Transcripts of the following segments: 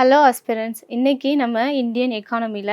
Hello aspirants இன்றைக்கி நம்ம Indian எக்கானமியில்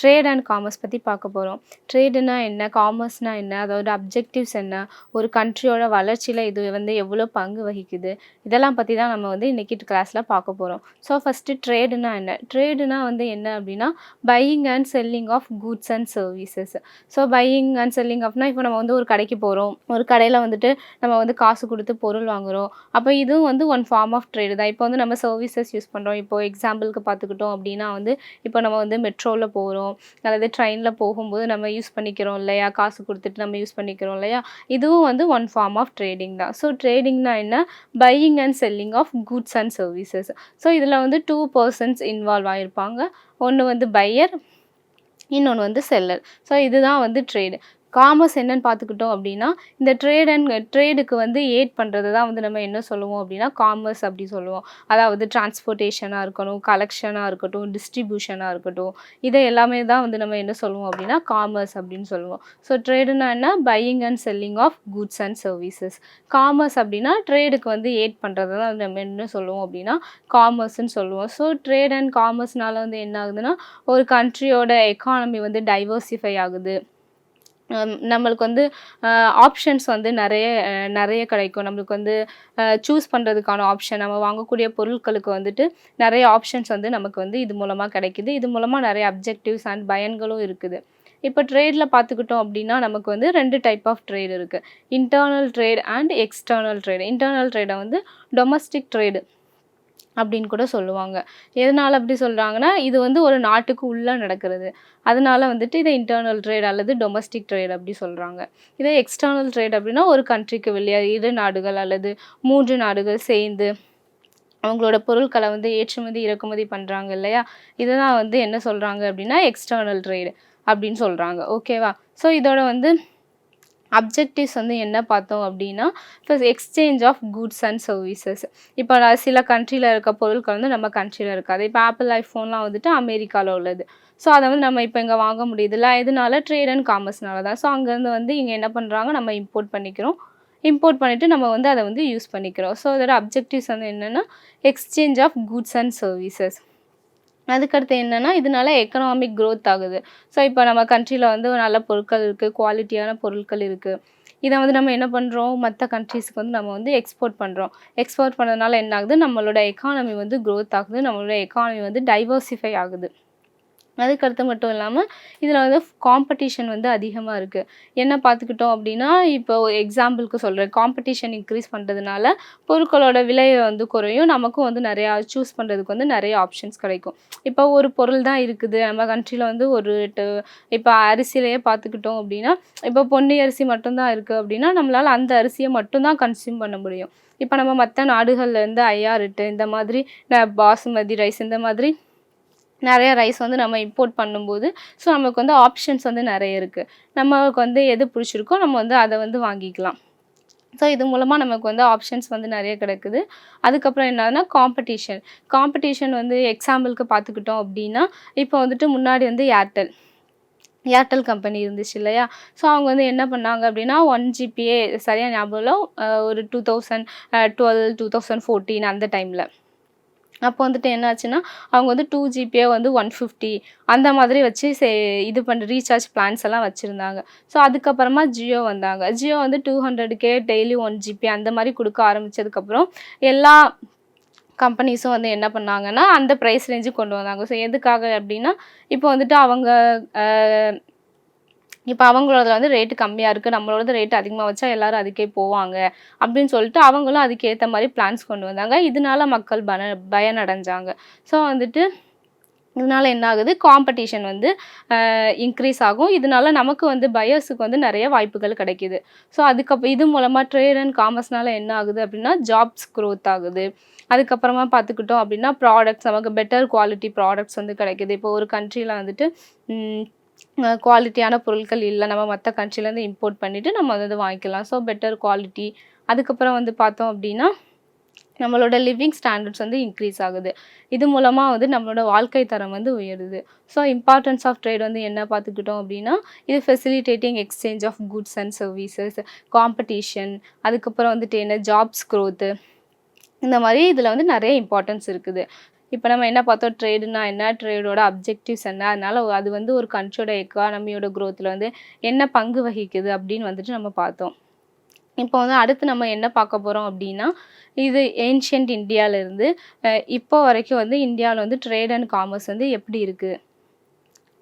ட்ரேட் அண்ட் காமர்ஸ் பற்றி பார்க்க போகிறோம் ட்ரேடுனா என்ன? காமர்ஸ்னால் என்ன? அதோட அப்ஜெக்டிவ்ஸ் என்ன? ஒரு கண்ட்ரியோட வளர்ச்சியில் இது வந்து எவ்வளோ பங்கு வகிக்குது? இதெல்லாம் பற்றி தான் நம்ம வந்து இன்றைக்கி கிளாஸில் பார்க்க போகிறோம் ஸோ ஃபஸ்ட்டு ட்ரேடுனா என்ன? ட்ரேடுனா வந்து என்ன அப்படின்னா buying and selling of goods and services so buying and selling ஆஃப்னா இப்போ நம்ம வந்து ஒரு கடைக்கு போகிறோம் ஒரு கடையில் வந்துட்டு நம்ம வந்து காசு கொடுத்து பொருள் வாங்குகிறோம் அப்போ இதுவும் வந்து ஒன் ஃபார்ம் ஆஃப் ட்ரேடு தான். இப்போ வந்து நம்ம சர்வீசஸ் யூஸ் பண்ணுறோம் இப்போ எக்ஸாம்பிளுக்கு பார்த்துக்கிட்டோம் அப்படின்னா வந்து இப்போ நம்ம வந்து மெட்ரோவில் போகிறோம் அல்லது ட்ரெயினில் போகும்போது நம்ம யூஸ் பண்ணிக்கிறோம் இல்லையா? காசு கொடுத்துட்டு நம்ம யூஸ் பண்ணிக்கிறோம் இல்லையா? இதுவும் வந்து ஒன் ஃபார்ம் ஆஃப் ட்ரேடிங் தான். ஸோ ட்ரேடிங்னா என்ன? Buying and selling of goods and services so இதில் வந்து டூ பர்சன்ஸ் இன்வால்வ் ஆகிருப்பாங்க ஒன்று வந்து பையர் இன்னொன்று வந்து செல்லர் ஸோ இதுதான் வந்து ட்ரேடு காமர்ஸ் என்னன்னு பார்த்துக்கிட்டோம் அப்படின்னா இந்த ட்ரேட் அண்ட் ட்ரேடுக்கு வந்து ஏட் பண்ணுறது தான் வந்து நம்ம என்ன சொல்லுவோம் அப்படின்னா காமர்ஸ் அப்படி சொல்லுவோம். அதாவது டிரான்ஸ்போர்ட்டேஷனாக இருக்கணும் கலெக்ஷனாக இருக்கட்டும் டிஸ்ட்ரிபியூஷனாக இருக்கட்டும் இதை எல்லாமே தான் வந்து நம்ம என்ன சொல்லுவோம் அப்படின்னா காமர்ஸ் அப்படின்னு சொல்லுவோம். ஸோ ட்ரேடுனா என்ன? Buying and selling of goods and services commerce அப்படின்னா ட்ரேடுக்கு வந்து ஏட் பண்ணுறது தான் நம்ம என்ன சொல்லுவோம் அப்படின்னா காமர்ஸ்ன்னு சொல்லுவோம். ஸோ ட்ரேட் அண்ட் காமர்ஸ்னால வந்து என்ன ஆகுதுன்னா ஒரு கண்ட்ரியோட எக்கானமி வந்து டைவர்சிஃபை ஆகுது. நம்மளுக்கு வந்து ஆப்ஷன்ஸ் வந்து நிறைய நிறைய கிடைக்கும். நம்மளுக்கு வந்து சூஸ் பண்ணுறதுக்கான ஆப்ஷன் நம்ம வாங்கக்கூடிய பொருட்களுக்கு வந்துட்டு நிறைய ஆப்ஷன்ஸ் வந்து நமக்கு வந்து இது மூலமாக கிடைக்குது. இது மூலமாக நிறைய அப்ஜெக்டிவ்ஸ் அண்ட் பயன்களும் இருக்குது. இப்போ ட்ரேடில் பார்த்துக்கிட்டோம் அப்படின்னா நமக்கு வந்து ரெண்டு டைப் ஆஃப் ட்ரேட் இருக்குது internal trade and external trade internal ட்ரேடை வந்து டொமஸ்டிக் ட்ரேடு அப்படின்னு கூட சொல்லுவாங்க. எதனால் அப்படி சொல்கிறாங்கன்னா இது வந்து ஒரு நாட்டுக்கு உள்ளே நடக்கிறது. அதனால் வந்துட்டு இதை இன்டர்னல் ட்ரேட் அல்லது டொமஸ்டிக் ட்ரேட் அப்படி சொல்கிறாங்க இதே எக்ஸ்டர்னல் ட்ரேட் அப்படின்னா ஒரு கண்ட்ரிக்கு வெளியே இரு நாடுகள் அல்லது மூன்று நாடுகள் சேர்ந்து அவங்களோட பொருட்களை வந்து ஏற்றுமதி இறக்குமதி பண்ணுறாங்க இல்லையா? இதெல்லாம் வந்து என்ன சொல்கிறாங்க அப்படின்னா எக்ஸ்டர்னல் ட்ரேடு அப்படின்னு சொல்கிறாங்க ஓகேவா ஸோ இதோட வந்து அப்ஜெக்டிவ்ஸ் வந்து என்ன பார்த்தோம் அப்படின்னா first exchange of goods and services இப்போ நான் சில கண்ட்ரியில் இருக்க பொருட்கள் வந்து நம்ம கண்ட்ரியில் இருக்காது. இப்போ ஆப்பிள் ஐஃபோன்லாம் வந்துட்டு அமெரிக்காவில் உள்ளது. ஸோ அதை வந்து நம்ம இப்போ இங்கே வாங்க முடியுதுல்ல. இதனால ட்ரேட் அண்ட் காமர்ஸ்னால தான். ஸோ அங்கேருந்து வந்து இங்கே என்ன பண்ணுறாங்க நம்ம இம்போர்ட் பண்ணிக்கிறோம். இம்போர்ட் பண்ணிவிட்டு நம்ம வந்து அதை வந்து யூஸ் பண்ணிக்கிறோம். ஸோ அதோட அப்ஜெக்டிவ்ஸ் வந்து என்னென்னா exchange of goods and services அதுக்கடுத்து என்னென்னா இதனால எக்கனாமிக் க்ரோத் ஆகுது. ஸோ இப்போ நம்ம கண்ட்ரியில் வந்து நல்ல பொருட்கள் இருக்குது குவாலிட்டியான பொருட்கள் இருக்குது இதை வந்து நம்ம என்ன பண்ணுறோம் மற்ற கண்ட்ரீஸ்க்கு வந்து நம்ம வந்து எக்ஸ்போர்ட் பண்ணுறோம் எக்ஸ்போர்ட் பண்ணுறதுனால என்ன ஆகுது? நம்மளோட எக்கானமி வந்து க்ரோத் ஆகுது. நம்மளோட எக்கானமி வந்து டைவர்சிஃபை ஆகுது. அதுக்கடுத்து மட்டும் இல்லாமல் இதில் வந்து காம்படிஷன் வந்து அதிகமாக இருக்குது என்ன பார்த்துக்கிட்டோம் அப்படின்னா இப்போ எக்ஸாம்பிளுக்கு சொல்கிறேன் காம்படிஷன் இன்க்ரீஸ் பண்ணுறதுனால பொருட்களோட விலையை வந்து குறையும். நமக்கும் வந்து நிறையா சூஸ் பண்ணுறதுக்கு வந்து நிறைய ஆப்ஷன்ஸ் கிடைக்கும். இப்போ ஒரு பொருள் தான் இருக்குது. நம்ம கண்ட்ரியில் வந்து ஒரு ட- இப்போ அரிசியிலையே பார்த்துக்கிட்டோம் அப்படின்னா இப்போ பொன்னி அரிசி மட்டும்தான் இருக்குது அப்படின்னா நம்மளால் அந்த அரிசியை மட்டும்தான் கன்சியூம் பண்ண முடியும். இப்போ நம்ம மற்ற நாடுகள்லேருந்து ஐஆர்எட்டு இந்த மாதிரி பாசுமதி ரைஸ் இந்த மாதிரி நிறைய ரைஸ் வந்து நம்ம இம்போர்ட் பண்ணும்போது ஸோ நமக்கு வந்து ஆப்ஷன்ஸ் வந்து நிறைய இருக்குது நம்மளுக்கு வந்து எது பிடிச்சிருக்கோ நம்ம வந்து அதை வந்து வாங்கிக்கலாம். ஸோ இது மூலமாக நமக்கு வந்து ஆப்ஷன்ஸ் வந்து நிறைய கிடக்குது. அதுக்கப்புறம் என்னதுன்னா காம்படிஷன் காம்படிஷன் வந்து எக்ஸாம்பிளுக்கு பார்த்துக்கிட்டோம் அப்படின்னா இப்போ வந்துட்டு முன்னாடி வந்து ஏர்டெல் ஏர்டெல் கம்பெனி இருந்துச்சு இல்லையா? ஸோ அவங்க வந்து என்ன பண்ணாங்க அப்படின்னா ஒன் ஜிபிஏ சரியாக ஞாபகம் இல்லை? ஒரு two thousand twelve two thousand fourteen அந்த டைமில் அப்போ வந்துட்டு என்னாச்சுன்னா அவங்க வந்து டூ ஜிபியே வந்து ஒன் ஃபிஃப்டி அந்த மாதிரி வச்சு சே இது பண்ண ரீசார்ஜ் பிளான்ஸ் எல்லாம் வச்சுருந்தாங்க. ஸோ அதுக்கப்புறமா ஜியோ வந்தாங்க. ஜியோ வந்து டூ ஹண்ட்ரடுக்கே டெய்லி ஒன் ஜிபி அந்த மாதிரி கொடுக்க ஆரம்பிச்சதுக்கப்புறம் எல்லா கம்பெனிஸும் வந்து என்ன பண்ணாங்கன்னா அந்த ப்ரைஸ் ரேஞ்சு கொண்டு வந்தாங்க. ஸோ எதுக்காக அப்படின்னா இப்போ வந்துட்டு அவங்க இப்போ அவங்களோட வந்து ரேட்டு கம்மியாக இருக்குது நம்மளோட ரேட் அதிகமாக வச்சா எல்லாரும் அதுக்கே போவாங்க அப்படின்னு சொல்லிட்டு அவங்களும் அதுக்கேற்ற மாதிரி பிளான்ஸ் கொண்டு வந்தாங்க. இதனால மக்கள் பன பயனடைஞ்சாங்க. ஸோ வந்துட்டு இதனால என்ன ஆகுது? காம்படிஷன் வந்து இன்க்ரீஸ் ஆகும். இதனால நமக்கு வந்து பயர்ஸுக்கு வந்து நிறைய வாய்ப்புகள் கிடைக்குது. ஸோ அதுக்கப்புறம் இது மூலமாக ட்ரேட் அண்ட் காமர்ஸ்னால என்ன ஆகுது அப்படின்னா ஜாப்ஸ் க்ரோத் ஆகுது. அதுக்கப்புறமா பார்த்துக்கிட்டோம் அப்படின்னா ப்ராடக்ட்ஸ் நமக்கு பெட்டர் குவாலிட்டி ப்ராடக்ட்ஸ் வந்து கிடைக்குது. இப்போ ஒரு கண்ட்ரியில் வந்துட்டு குவாலிட்டியான பொருட்கள் இல்லை. நம்ம மற்ற கண்ட்ரிலேருந்து இம்போர்ட் பண்ணிவிட்டு நம்ம வந்து வாங்கிக்கலாம். ஸோ பெட்டர் குவாலிட்டி அதுக்கப்புறம் வந்து பார்த்தோம் அப்படின்னா நம்மளோட லிவிங் ஸ்டாண்டர்ட்ஸ் வந்து இன்க்ரீஸ் ஆகுது. இது மூலமாக வந்து நம்மளோட வாழ்க்கை தரம் வந்து உயருது. ஸோ இம்பார்ட்டன்ஸ் ஆஃப் ட்ரேட் வந்து என்ன பார்த்துக்கிட்டோம் அப்படின்னா இது facilitating exchange of goods and services competition அதுக்கப்புறம் வந்துட்டு என்ன ஜாப்ஸ் க்ரோத்து இந்த மாதிரி இதில் வந்து நிறைய இம்பார்ட்டன்ஸ் இருக்குது. இப்போ நம்ம என்ன பார்த்தோம்? ட்ரேடுனா என்ன? ட்ரேடோட அப்ஜெக்டிவ்ஸ் என்ன? அதனால அது வந்து ஒரு கண்ட்ரியோட எக்கானமியோட க்ரோத்தில் வந்து என்ன பங்கு வகிக்குது அப்படின்னு வந்துட்டு நம்ம பார்த்தோம். இப்போ வந்து அடுத்து நம்ம என்ன பார்க்க போகிறோம் அப்படின்னா இது ஏன்ஷியன்ட் இந்தியாவிலேருந்து இப்போ வரைக்கும் வந்து இந்தியாவில் வந்து ட்ரேட் அண்ட் காமர்ஸ் வந்து எப்படி இருக்குது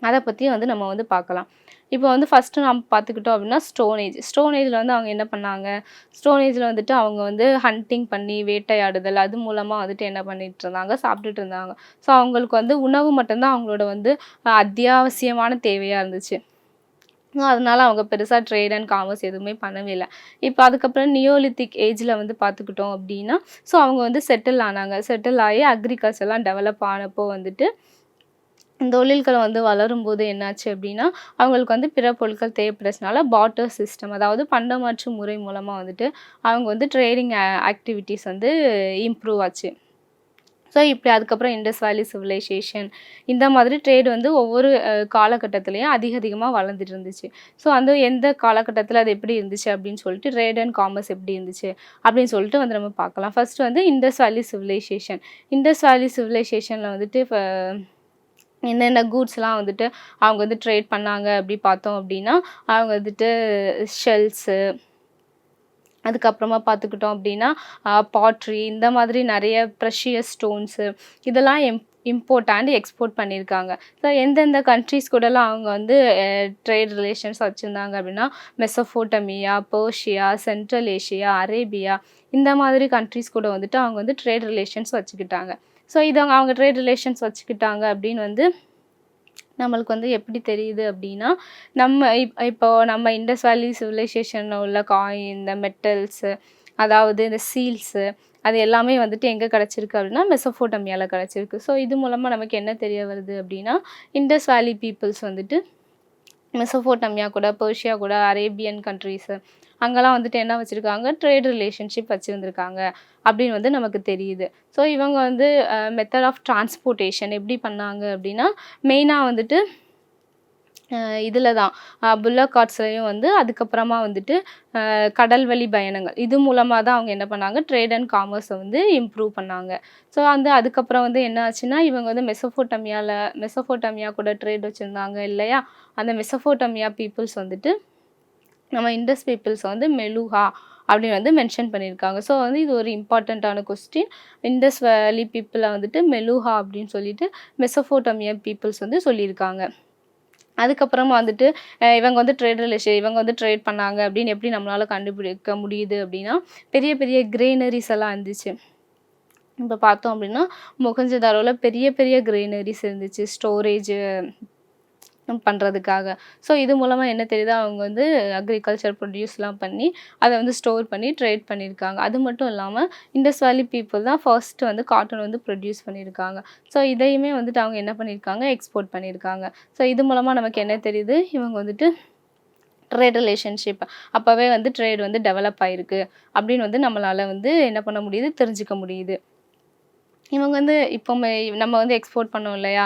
அதை பற்றியும் வந்து நம்ம வந்து பார்க்கலாம். இப்போ வந்து ஃபஸ்ட்டு நம்ம பார்த்துக்கிட்டோம் அப்படின்னா ஸ்டோனேஜ் ஸ்டோனேஜில் வந்து அவங்க என்ன பண்ணாங்க? ஸ்டோனேஜில் வந்துட்டு அவங்க வந்து ஹண்டிங் பண்ணி வேட்டையாடுதல் அது மூலமாக வந்துட்டு என்ன பண்ணிட்டு இருந்தாங்க? சாப்பிட்டுட்டு இருந்தாங்க. ஸோ அவங்களுக்கு வந்து உணவு மட்டும்தான் அவங்களோட வந்து அத்தியாவசியமான தேவையாக இருந்துச்சு. அதனால அவங்க பெருசாக ட்ரேட் அண்ட் காமர்ஸ் எதுவுமே பண்ணவே இல்லை. இப்போ அதுக்கப்புறம் நியோலித்திக் ஏஜில் வந்து பார்த்துக்கிட்டோம் அப்படின்னா ஸோ அவங்க வந்து செட்டில் ஆனாங்க. செட்டில் ஆகி அக்ரிகல்ச்சர்லாம் டெவலப் ஆனப்போ வந்துட்டு தொழில்கள் வந்து வளரும்போது என்னாச்சு அப்படின்னா அவங்களுக்கு வந்து பிற பொருட்கள் தேவைப்படுறதுனால பாட்டர் சிஸ்டம் அதாவது பண்டமாற்று முறை மூலமாக வந்துட்டு அவங்க வந்து ட்ரேடிங் ஆக்டிவிட்டீஸ் வந்து இம்ப்ரூவ் ஆச்சு. ஸோ இப்படி அதுக்கப்புறம் இண்டஸ் வேலி சிவிலைசேஷன் இந்த மாதிரி ட்ரேடு வந்து ஒவ்வொரு காலகட்டத்துலேயும் அதிக அதிகமாக வளர்ந்துட்டு இருந்துச்சு. ஸோ அந்த எந்த காலகட்டத்தில் அது எப்படி இருந்துச்சு அப்படின்னு சொல்லிட்டு ட்ரேட் அண்ட் காமர்ஸ் எப்படி இருந்துச்சு அப்படின்னு சொல்லிட்டு வந்து நம்ம பார்க்கலாம். ஃபஸ்ட்டு வந்து இண்டஸ் வேலி சிவிலைசேஷன் இண்டஸ் வேலி சிவிலைசேஷனில் வந்துட்டு இப்போ என்னென்ன கூட்ஸ்லாம் வந்துட்டு அவங்க வந்து ட்ரேட் பண்ணாங்க அப்படி பார்த்தோம் அப்படின்னா அவங்க வந்துட்டு ஷெல்ஸு அதுக்கப்புறமா பார்த்துக்கிட்டோம் அப்படின்னா பாட்ரி இந்த மாதிரி நிறைய ப்ரெஷியஸ் ஸ்டோன்ஸு இதெல்லாம் எம் இம்போர்ட் அண்ட் எக்ஸ்போர்ட் பண்ணியிருக்காங்க. ஸோ எந்தெந்த கண்ட்ரிஸ் கூடலாம் அவங்க வந்து ட்ரேட் ரிலேஷன்ஸ் வச்சுருந்தாங்க அப்படின்னா Mesopotamia Persia Central Asia Arabia இந்த மாதிரி கண்ட்ரிஸ் கூட வந்துட்டு அவங்க வந்து ட்ரேட் ரிலேஷன்ஸ் வச்சுக்கிட்டாங்க. ஸோ இது அவங்க அவங்க ட்ரேட் ரிலேஷன்ஸ் வச்சுக்கிட்டாங்க அப்படின்னு வந்து நம்மளுக்கு வந்து எப்படி தெரியுது அப்படின்னா நம்ம இப் இப்போது நம்ம இண்டஸ் வேலி சிவிலைசேஷனில் உள்ள காயின் இந்த மெட்டல்ஸு அதாவது இந்த சீல்ஸு அது எல்லாமே வந்துட்டு எங்கே கிடச்சிருக்கு அப்படின்னா மெசோஃபோட்டமியாவில் கிடச்சிருக்கு. ஸோ இது மூலமாக நமக்கு என்ன தெரிய வருது அப்படின்னா இண்டஸ் வேலி பீப்புள்ஸ் வந்துட்டு மெசோஃபோட்டமியா கூட பர்ஷியா கூட அரேபியன் கண்ட்ரீஸு அங்கெல்லாம் வந்துட்டு என்ன வச்சுருக்காங்க? ட்ரேட் ரிலேஷன்ஷிப் வச்சுருந்துருக்காங்க அப்படின்னு வந்து நமக்கு தெரியுது. ஸோ இவங்க வந்து மெத்தட் ஆஃப் டிரான்ஸ்போர்ட்டேஷன் எப்படி பண்ணாங்க அப்படின்னா மெயினாக வந்துட்டு இதில் தான் புல்லக் கார்ட்ஸ்லையும் வந்து அதுக்கப்புறமா வந்துட்டு கடல் வழி பயணங்கள். இது மூலமாக தான் அவங்க என்ன பண்ணாங்க? ட்ரேட் அண்ட் காமர்ஸை வந்து இம்ப்ரூவ் பண்ணாங்க. ஸோ வந்து அதுக்கப்புறம் வந்து என்ன ஆச்சுன்னா இவங்க வந்து மெசோஃபோட்டமியாவில் மெசோஃபோட்டமியா கூட ட்ரேட் வச்சுருந்தாங்க இல்லையா? அந்த மெசோஃபோட்டமியா பீப்புள்ஸ் வந்துட்டு நம்ம இண்டஸ் பீப்புள்ஸ் வந்து மெலுஹா அப்படின்னு வந்து மென்ஷன் பண்ணியிருக்காங்க. ஸோ வந்து இது ஒரு இம்பார்ட்டண்ட்டான கொஸ்டின் இண்டஸ் வேலி பீப்புளை வந்துட்டு மெலுஹா அப்படின்னு சொல்லிட்டு மெசோஃபோட்டமியா பீப்புள்ஸ் வந்து சொல்லியிருக்காங்க. அதுக்கப்புறமா வந்துட்டு இவங்க வந்து ட்ரேட் ரிலேஷன் இவங்க வந்து ட்ரேட் பண்ணாங்க அப்படின்னு எப்படி நம்மளால் கண்டுபிடிக்க முடியுது அப்படின்னா பெரிய பெரிய கிரேனரிஸ் எல்லாம் இருந்துச்சு. இப்போ பார்த்தோம் அப்படின்னா முகஞ்சதாரோவில் பெரிய பெரிய கிரேனரிஸ் இருந்துச்சு. ஸ்டோரேஜு பண்ணுறதுக்காக ஸோ இது மூலமாக என்ன தெரியுது? அவங்க வந்து அக்ரிகல்ச்சர் ப்ரொடியூஸ்லாம் பண்ணி அதை வந்து ஸ்டோர் பண்ணி ட்ரேட் பண்ணியிருக்காங்க. அது மட்டும் இல்லாமல் இண்டஸ் வேலி பீப்புள் தான் ஃபர்ஸ்ட் வந்து காட்டன் வந்து ப்ரொடியூஸ் பண்ணியிருக்காங்க. ஸோ இதையுமே வந்துட்டு அவங்க என்ன பண்ணியிருக்காங்க? எக்ஸ்போர்ட் பண்ணியிருக்காங்க. ஸோ இது மூலமாக நமக்கு என்ன தெரியுது? இவங்க வந்துட்டு ட்ரேட் ரிலேஷன்ஷிப் அப்போவே வந்து ட்ரேட் வந்து டெவலப் ஆகிருக்கு அப்படின்னு வந்து நம்மளால் வந்து என்ன பண்ண முடியுது? தெரிஞ்சுக்க முடியுது. இவங்க வந்து இப்போ நம்ம வந்து எக்ஸ்போர்ட் பண்ணோம் இல்லையா?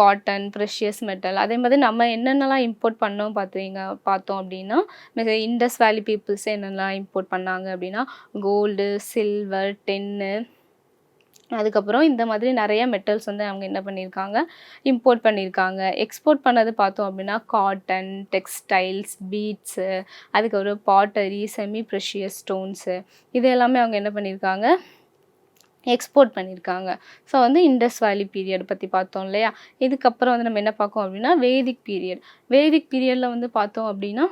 காட்டன் ப்ரெஷியஸ் மெட்டல் அதே மாதிரி நம்ம என்னென்னலாம் இம்போர்ட் பண்ணோம் பார்த்தீங்க பார்த்தோம் அப்படின்னா இண்டஸ் வேலி பீப்புள்ஸ் என்னென்னலாம் இம்போர்ட் பண்ணாங்க அப்படின்னா கோல்டு சில்வர் டென்னு அதுக்கப்புறம் இந்த மாதிரி நிறைய மெட்டல்ஸ் வந்து அவங்க என்ன பண்ணியிருக்காங்க? இம்போர்ட் பண்ணியிருக்காங்க. எக்ஸ்போர்ட் பண்ணது பார்த்தோம் அப்படின்னா காட்டன் டெக்ஸ்டைல்ஸ் பீட்ஸு அதுக்கப்புறம் பாட்டரி செமி ப்ரெஷியஸ் ஸ்டோன்ஸு இது எல்லாமே அவங்க என்ன பண்ணியிருக்காங்க? எக்ஸ்போர்ட் பண்ணியிருக்காங்க ஸோ வந்து இண்டஸ் வேலி பீரியட் பற்றி பார்த்தோம் இல்லையா? இதுக்கப்புறம் வந்து நம்ம என்ன பார்க்கோம் அப்படின்னா வேதிக் பீரியட் வேதிக் பீரியடில் வந்து பார்த்தோம் அப்படின்னா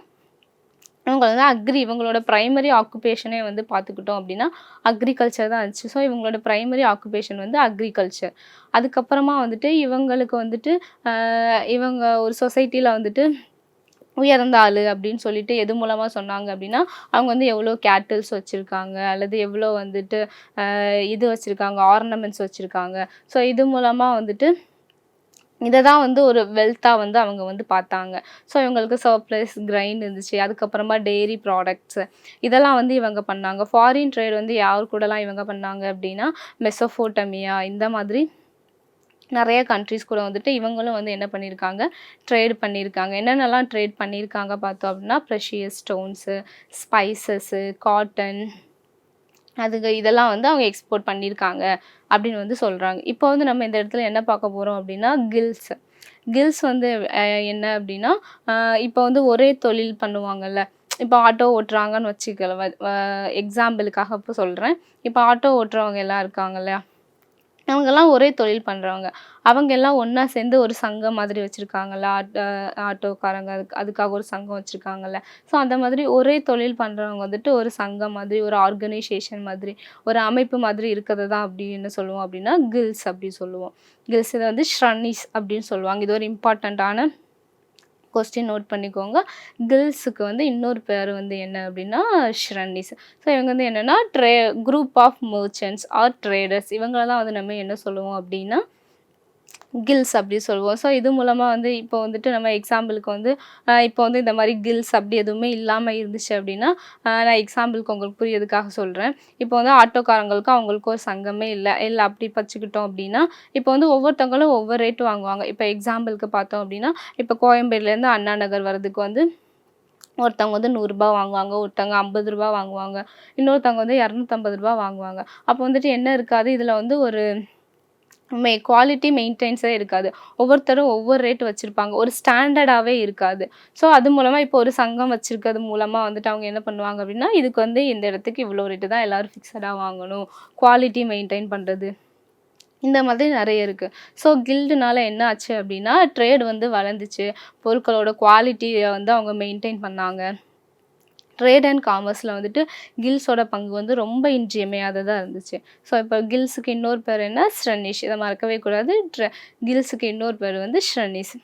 இவங்க வந்து அக்ரி இவங்களோட ப்ரைமரி ஆக்குபேஷனே வந்து பார்த்துக்கிட்டோம் அப்படின்னா அக்ரிகல்ச்சர் தான் இருந்துச்சு. ஸோ இவங்களோட ப்ரைமரி ஆக்குபேஷன் வந்து அக்ரிகல்ச்சர் அதுக்கப்புறமா வந்துட்டு இவங்களுக்கு வந்துட்டு இவங்க ஒரு சொசைட்டியில் வந்துட்டு உயர்ந்த ஆள் அப்படின்னு சொல்லிட்டு எது மூலமாக சொன்னாங்க அப்படின்னா அவங்க வந்து எவ்வளோ கேட்டில்ஸ் வச்சுருக்காங்க அல்லது எவ்வளோ வந்துட்டு இது வச்சுருக்காங்க ஆர்னமெண்ட்ஸ் வச்சுருக்காங்க. ஸோ இது மூலமாக வந்துட்டு இதை தான் வந்து ஒரு வெல்த்தாக வந்து அவங்க வந்து பார்த்தாங்க. ஸோ இவங்களுக்கு சர்ப்ளஸ் கிரைண்ட் இருந்துச்சு. அதுக்கப்புறமா டெய்ரி ப்ராடக்ட்ஸு இதெல்லாம் வந்து இவங்க பண்ணாங்க. ஃபாரின் ட்ரேட் வந்து யார் கூடலாம் இவங்க பண்ணாங்க அப்படின்னா மெசோஃபோட்டமியா இந்த மாதிரி நிறைய கண்ட்ரிஸ் கூட வந்துட்டு இவங்களும் வந்து என்ன பண்ணியிருக்காங்க? ட்ரேட் பண்ணியிருக்காங்க. என்னென்னலாம் ட்ரேட் பண்ணியிருக்காங்க பார்த்தோம் அப்படின்னா ப்ரெஷியஸ் ஸ்டோன்ஸு ஸ்பைசஸ்ஸு காட்டன் அதுக்கு இதெல்லாம் வந்து அவங்க எக்ஸ்போர்ட் பண்ணியிருக்காங்க அப்படின்னு வந்து சொல்கிறாங்க இப்போ வந்து நம்ம இந்த இடத்துல என்ன பார்க்க போகிறோம் அப்படின்னா கில்ஸ் கில்ஸ் வந்து என்ன அப்படின்னா இப்போ வந்து ஒரே தொழில் பண்ணுவாங்கல்ல. இப்போ ஆட்டோ ஓட்டுறாங்கன்னு வச்சுக்கல எக்ஸாம்பிளுக்காக இப்போ சொல்கிறேன் இப்போ ஆட்டோ ஓட்டுறவங்க எல்லாம் இருக்காங்க இல்லையா? அவங்கெல்லாம் ஒரே தொழில் பண்ணுறவங்க அவங்க எல்லாம் ஒன்றா சேர்ந்து ஒரு சங்கம் மாதிரி வச்சுருக்காங்கல்ல. ஆட்டோ ஆட்டோக்காரங்க அதுக்கு அதுக்காக ஒரு சங்கம் வச்சுருக்காங்கல்ல. ஸோ அந்த மாதிரி ஒரே தொழில் பண்ணுறவங்க வந்துட்டு ஒரு சங்கம் மாதிரி ஒரு ஆர்கனைசேஷன் மாதிரி ஒரு அமைப்பு மாதிரி இருக்கிறது தான் அப்படின்னு சொல்லுவோம். அப்படின்னா கில்ஸ் அப்படின்னு சொல்லுவோம். கில்ஸ் இதை வந்து ஷ்ரனிஸ் அப்படின்னு சொல்லுவாங்க. இது ஒரு இம்பார்ட்டண்ட்டான கொஸ்டின் நோட் பண்ணிக்கோங்க. கில்ஸுக்கு வந்து இன்னொரு பேர் வந்து என்ன அப்படின்னா ஷ்ரண்டிஸ் ஸோ இவங்க வந்து என்னென்னா tray group of merchants or traders இவங்கள தான் வந்து நம்ம என்ன சொல்லுவோம் அப்படின்னா கில்ஸ் அப்படி சொல்லுவோம் ஸோ இது மூலமாக வந்து இப்போ வந்துட்டு நம்ம எக்ஸாம்பிளுக்கு வந்து இப்போ வந்து இந்த மாதிரி கில்ஸ் அப்படி எதுவுமே இல்லாமல் இருந்துச்சு அப்படின்னா நான் எக்ஸாம்பிளுக்கு உங்களுக்கு புரியதுக்காக சொல்கிறேன் இப்போ வந்து ஆட்டோக்காரங்களுக்கு அவங்களுக்கு ஒரு சங்கமே இல்லை. இல்லை அப்படி பச்சுக்கிட்டோம் அப்படின்னா இப்போ வந்து ஒவ்வொருத்தவங்களும் ஒவ்வொரு ரேட்டு வாங்குவாங்க. இப்போ எக்ஸாம்பிளுக்கு பார்த்தோம் அப்படின்னா இப்போ கோயம்பேடுலேருந்து அண்ணா நகர் வர்றதுக்கு வந்து ஒருத்தவங்க வந்து நூறுரூபா வாங்குவாங்க ஒருத்தவங்க ஐம்பது ரூபா வாங்குவாங்க இன்னொருத்தவங்க வந்து இரநூத்தம்பது ரூபா வாங்குவாங்க. அப்போ வந்துட்டு என்ன இருக்காது? இதில் வந்து ஒரு மே குவாலிட்டி மெயின்டைன்ஸே இருக்காது. ஒவ்வொருத்தரும் ஒவ்வொரு ரேட் வச்சுருப்பாங்க. ஒரு ஸ்டாண்டர்டாகவே இருக்காது. ஸோ அது மூலமாக இப்போ ஒரு சங்கம் வச்சுருக்கிறது மூலமாக வந்துட்டு அவங்க என்ன பண்ணுவாங்க அப்படின்னா இதுக்கு வந்து இந்த இடத்துக்கு இவ்வளோ ரேட்டு தான் எல்லோரும் ஃபிக்ஸடாக வாங்கணும். குவாலிட்டி மெயின்டைன் பண்ணுறது இந்த மாதிரி நிறைய இருக்குது ஸோ கில்டுனால என்ன ஆச்சு அப்படின்னா ட்ரேட் வந்து வளர்ந்துச்சு. பொருட்களோட குவாலிட்டியை வந்து அவங்க மெயின்டைன் பண்ணாங்க. ட்ரேட் அண்ட் காமர்ஸில் வந்துட்டு கில்ஸோட பங்கு வந்து ரொம்ப இன்றியமையாததாக இருந்துச்சு. ஸோ இப்போ கில்ஸுக்கு இன்னொரு பேர் என்ன? ஸ்ரனிஷ் இதை மறக்கவே கூடாது. ட்ர கில்ஸுக்கு இன்னொரு பேர் வந்து ஸ்ரனிஷ்